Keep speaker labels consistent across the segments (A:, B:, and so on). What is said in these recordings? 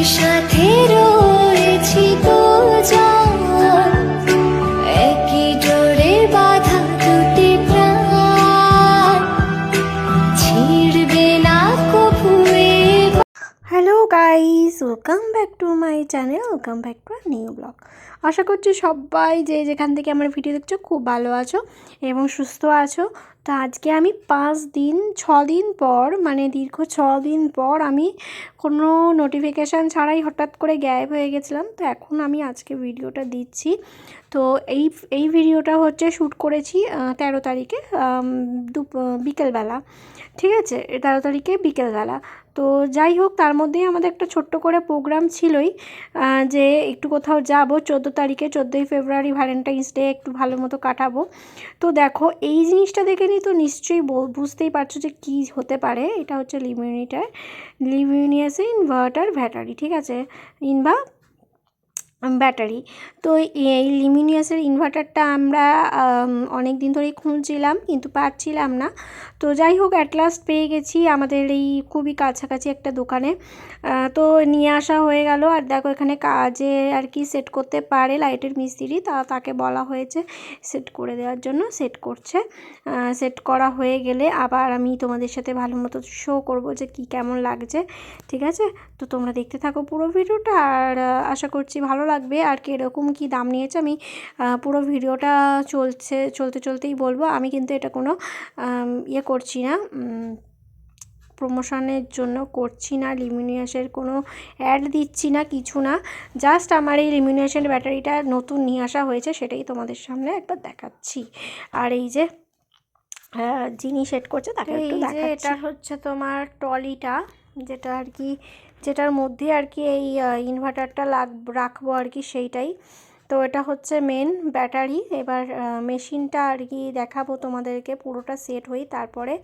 A: একসাথে রয়েছি
B: welcome back to my channel welcome back to new blog আশা করছি সবাই যে যেখান থেকে আমার ভিডিও দেখছ, খুব ভালো আছো এবং সুস্থ আছো। তো আজকে আমি পাঁচ দিন, ছ দিন পর মানে দীর্ঘ ছ দিন পর আমি কোনো নোটিফিকেশান ছাড়াই হঠাৎ করে গায়েব হয়ে গেছিলাম। তো এখন আমি আজকে ভিডিওটা দিচ্ছি। তো এই এই ভিডিওটা হচ্ছে শ্যুট করেছি তেরো তারিখে বিকেলবেলা। ঠিক আছে? তেরো তারিখে বিকেলবেলা। তো যাই হোক, তার মধ্যেই আমাদের একটা ছোট্ট করে প্রোগ্রাম ছিলই যে একটু কোথাও যাব, চোদ্দ তারিখে, চোদ্দোই ফেব্রুয়ারি ভ্যালেন্টাইন্স ডে একটু ভালো মতো কাটাবো। তো দেখো, এই জিনিসটা দেখে নি তো নিশ্চয়ই বুঝতেই পারছ যে কি হতে পারে। এটা হচ্ছে লিমিউনিটার লিমিউনিয়াসে ইনভার্টার ব্যাটারি ঠিক আছে? ইনভা ব্যাটারি। তো এই লিমিনিয়াসের ইনভার্টারটা আমরা অনেক দিন ধরেই খুঁজছিলাম কিন্তু পাচ্ছিলাম না। তো যাই হোক অ্যাট লাস্ট পেয়ে গেছি আমাদের এই খুবই কাছাকাছি একটা দোকানে। তো নিয়ে আসা হয়ে গেল আর দেখো এখানে কাজে আর কি সেট করতে পারে লাইটের মিস্ত্রি। তা, তাকে বলা হয়েছে সেট করে দেওয়ার জন্য সেট করছে। সেট করা হয়ে গেলে আবার আমি তোমাদের সাথে ভালো মতো শো করব যে কি কেমন লাগছে, ঠিক আছে? তো তোমরা দেখতে থাকো পুরো ভিডিওটা আর আশা করছি ভালো লাগবে আর কীরকম কী দাম নিয়েছে আমি পুরো ভিডিওটা চলছে চলতে চলতেই বলব। আমি কিন্তু এটা কোনো ইয়ে করছি না প্রমোশনের জন্য করছি না লিমিনিয়াসের কোনো অ্যাড দিচ্ছি না কিছু না। জাস্ট আমার এই লিমিনিয়াসের ব্যাটারিটা নতুন নিয়ে আসা হয়েছে সেটাই তোমাদের সামনে একবার দেখাচ্ছি। আর এই যে যিনি সেট করছে তাকে একটু
C: এই যে
B: দেখাচ্ছি।
C: এটা
B: হচ্ছে তোমার ট্রলিটা। যেটা আর কি, যেটার মধ্যে আর কি এই ইনভার্টারটা লাগ, রাখব আর কি সেইটাই। তো এটা হচ্ছে মেন ব্যাটারি এবার মেশিনটা আর কি দেখাবো তোমাদেরকে, পুরোটা সেট হই, তারপরে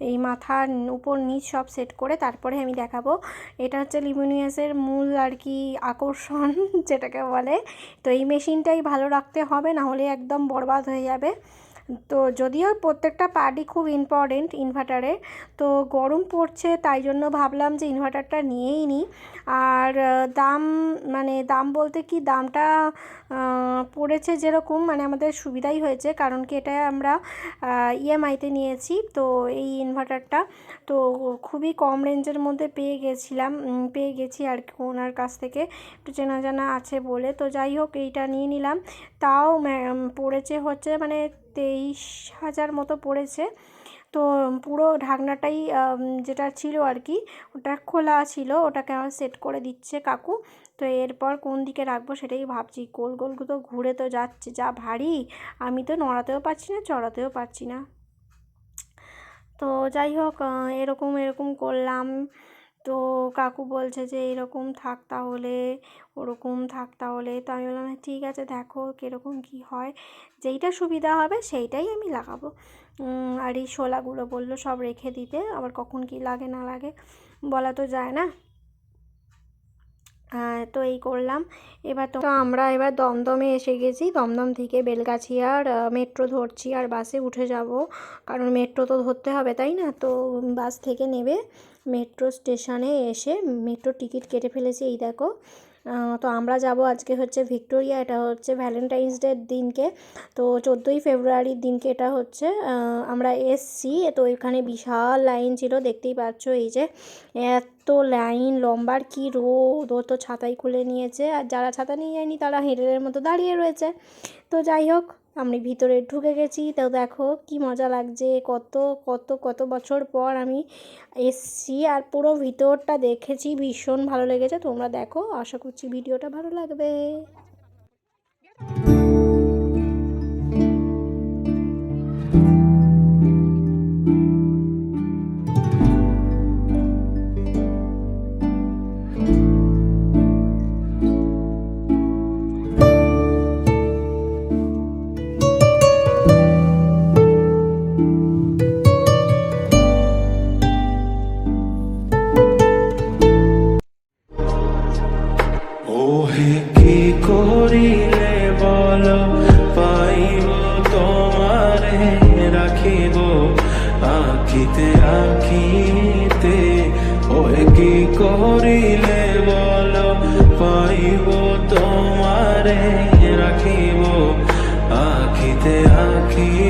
B: এই মাথার উপর নিচ সব সেট করে তারপরে আমি দেখাবো। এটা হচ্ছে লিমিনিয়াসের মূল আর কি আকর্ষণ, যেটাকে বলে। তো এই মেশিনটাই ভালো রাখতে হবে না হলে একদম বরবাদ হয়ে যাবে। তো যদিও প্রত্যেকটা পার্টই খুব ইম্পর্টেন্ট ইনভার্টারে তো গরম পড়ছে তাই জন্য ভাবলাম যে ইনভার্টারটা নিয়েই নিই। আর দাম মানে দাম বলতে কি দামটা পড়েছে যেরকম মানে আমাদের সুবিধাই হয়েছে, কারণ কি এটা আমরা ইএমআইতে নিয়েছি, তো এই ইনভার্টারটা তো খুবই কম রেঞ্জের মধ্যে পেয়ে গেছিলাম পেয়ে গেছি আর কি ওনার কাছ থেকে, একটু চেনা জানা আছে বলে। তো যাই হোক, এইটা নিয়ে নিলাম। তাও পড়েছে হচ্ছে মানে তেইশ হাজার মতো পড়েছে। তো পুরো ঢাকনাটাই যেটা ছিল আর কি ওটা খোলা ছিল ওটাকে আমার সেট করে দিচ্ছে কাকু। তো এরপর কোন দিকে রাখব সেটাই ভাবছি। গোল গোল তো ঘুরে তো যাচ্ছে যা ভারী। আমি তো নড়াতেও পারছি না চড়াতেও পারছি না। তো যাই হোক এরকম এরকম করলাম। তো কাকু বলছে যে এরকম থাক তাহলে ওরকম থাক তাহলে। তো আমি বললাম "হ্যাঁ, ঠিক আছে দেখো কীরকম কী হয়। যেইটা সুবিধা হবে সেইটাই আমি লাগাবো। আর এই শোলাগুলো বলল সব রেখে দিতে, আবার কখন কি লাগে না লাগে বলা তো যায় না। তো এই করলাম। এবার তো আমরা এবার দমদমে এসে গেছি। দমদম থেকে বেলগাছিয়ার মেট্রো ধরছি আর বাসে উঠে যাব। কারণ মেট্রো তো ধরতে হবে, তাই না? তো বাস থেকে নেবে মেট্রো স্টেশনে এসে, মেট্রো টিকিট কেটে ফেলেছি, এই দেখো। তো আমরা যাব আজকে হচ্ছে ভিক্টোরিয়া, এটা হচ্ছে ভ্যালেন্টাইন্স ডের দিনকে। তো চোদ্দোই ফেব্রুয়ারির দিনকে এটা হচ্ছে আমরা এসছি। তো এখানে বিশাল লাইন ছিল, দেখতেই পাচ্ছ এই যে, এত লাইন, লম্বার কি রোদ ও তো ছাতাই খুলে নিয়েছে। আর যারা ছাতা নিয়ে যায়নি, তারা হেঁটের মতো দাঁড়িয়ে রয়েছে। তো যাই হোক আমি ভিতরে ঢুকে গেছি। তো দেখো কি মজা লাগছে। কত কত কত বছর পর আমি এসছি আর পুরো ভিতরটা দেখেছি। ভীষণ ভালো লেগেছে। তোমরা দেখো। আশা করছি ভিডিওটা ভালো লাগবে।
D: করিলে বলো পাইব তোমারে রাখিব আখিতে আখি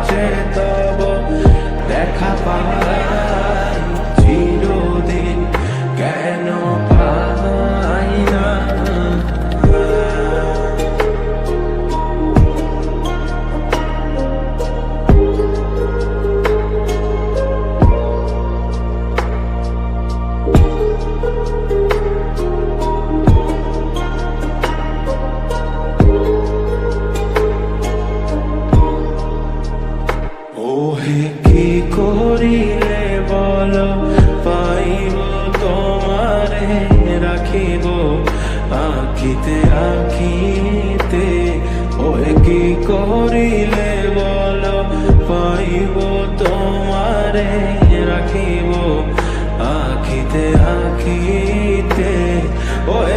D: Imagine আঁকিতে আঁকিতে ওই কি করিলে বল? পাইব তোমারে রাখিব আখিতে আঁকিতে ওই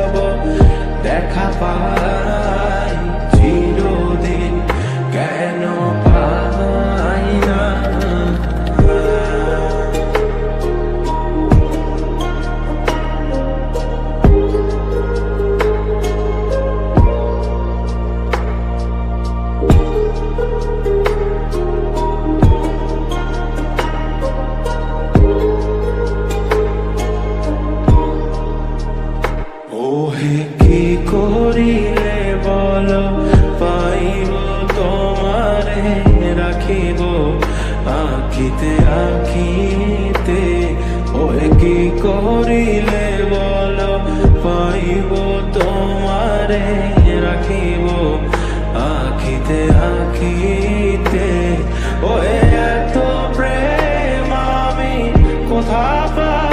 D: তারে রাখিব আখিতে আখিতে ও এত প্রেম আমি কোথা পা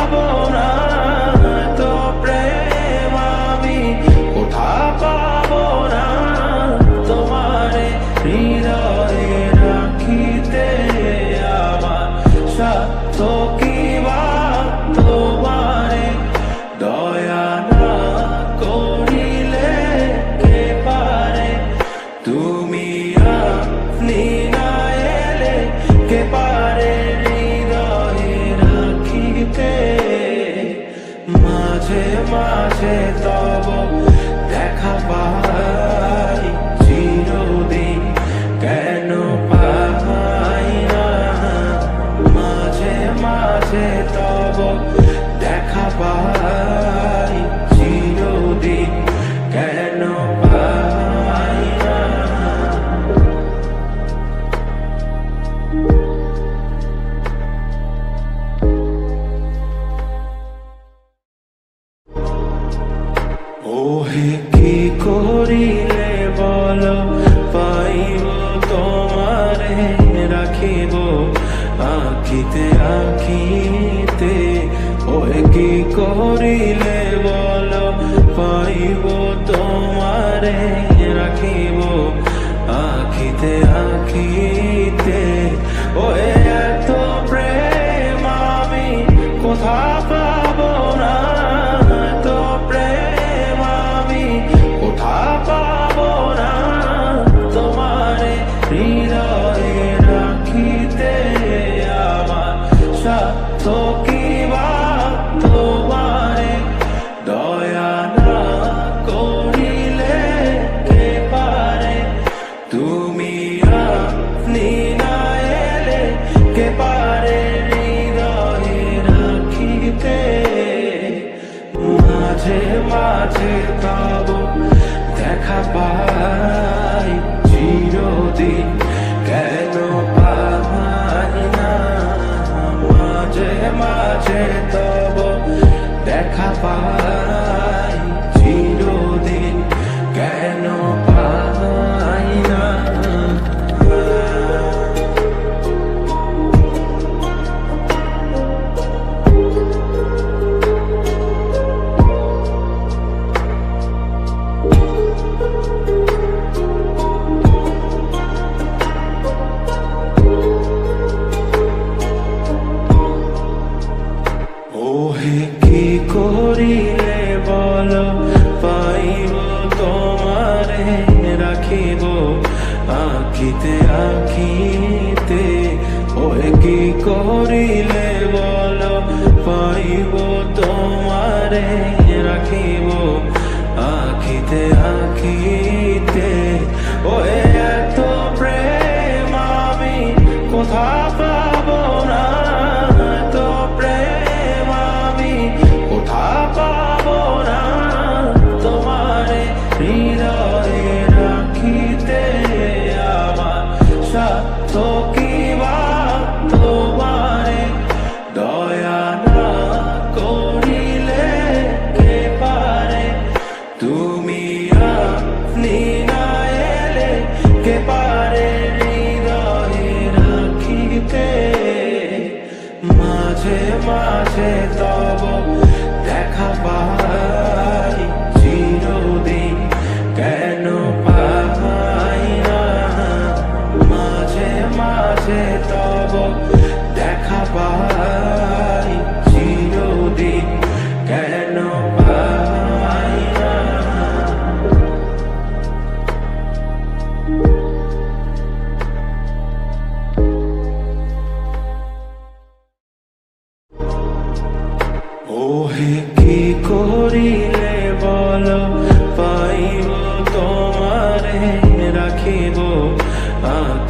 D: তারে রাখিব। আখিতে আখিতে ওয়ে আখিতে আঁকিতে ওই কি করিলে বল? পাইব তোমারে রাখিব। আখিতে আঁকিতে ওই এত প্রেম আমি কোথায়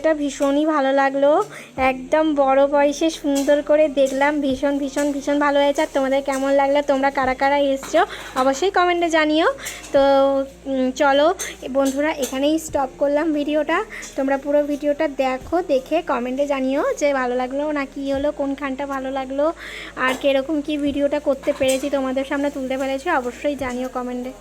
B: জায়গাটা ভীষণই ভালো লাগল। একদম বড় বয়সে সুন্দর করে দেখলাম। ভীষণ ভীষণ ভীষণ ভালো হয়েছে। আর তোমাদের কেমন লাগল? তোমরা কারা কারা এসছো? অবশ্যই কমেন্টে জানিও। তো চলো বন্ধুরা, এখানেই স্টপ করলাম ভিডিওটা। তোমরা পুরো ভিডিওটা দেখো, দেখে কমেন্টে জানিও যে ভালো লাগল না কী হলো, কোনখানটা ভালো লাগল, আর কীরকম কি ভিডিওটা করতে পেরেছি তোমাদের সামনে তুলতে পেরেছি, অবশ্যই জানিও কমেন্টে